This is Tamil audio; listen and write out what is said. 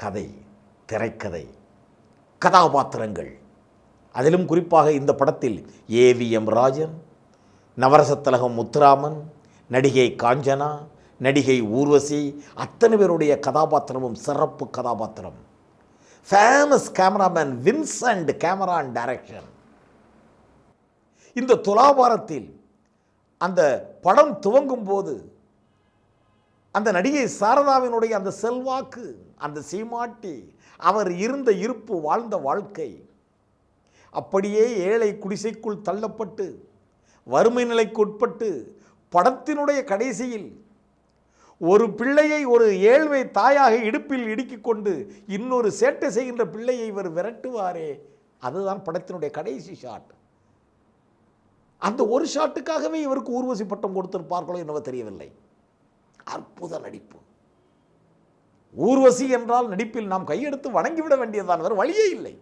கதை திரைக்கதை கதாபாத்திரங்கள். அதிலும் குறிப்பாக இந்த படத்தில் ஏவிஎம் ராஜன் நவரசத்தலகம் முத்துராமன் நடிகை காஞ்சனா நடிகை ஊர்வசி அத்தனை பேருடைய கதாபாத்திரமும் சிறப்பு கதாபாத்திரம். Famous cameraman Vincent camera and direction இந்த துலாபாரத்தில் அந்த படம் துவங்கும் போது அந்த நடிகை சாரதாவினுடைய அந்த செல்வாக்கு அந்த சீமாட்டி அவர் இருந்த இருப்பு வாழ்ந்த வாழ்க்கை அப்படியே ஏழை குடிசைக்குள் தள்ளப்பட்டு வறுமை நிலைக்கு உட்பட்டு படத்தினுடைய கடைசியில் ஒரு பிள்ளையை ஒரு ஏழ்மை தாயாக இடுப்பில் இடுக்கிக் கொண்டு இன்னொரு சேட்டை செய்கின்ற பிள்ளையை இவர் விரட்டுவாரே அதுதான் படத்தினுடைய கடைசி ஷாட். அந்த ஒரு ஷாட்டுக்காகவே இவருக்கு ஊர்வசி பட்டம் கொடுத்திருப்பார்களோ என்னவோ தெரியவில்லை. அற்புத நடிப்பு. ஊர்வசி என்றால் நடிப்பில் நாம் கையெடுத்து வணங்கிவிட வேண்டியதான் வேறு வழியே இல்லை.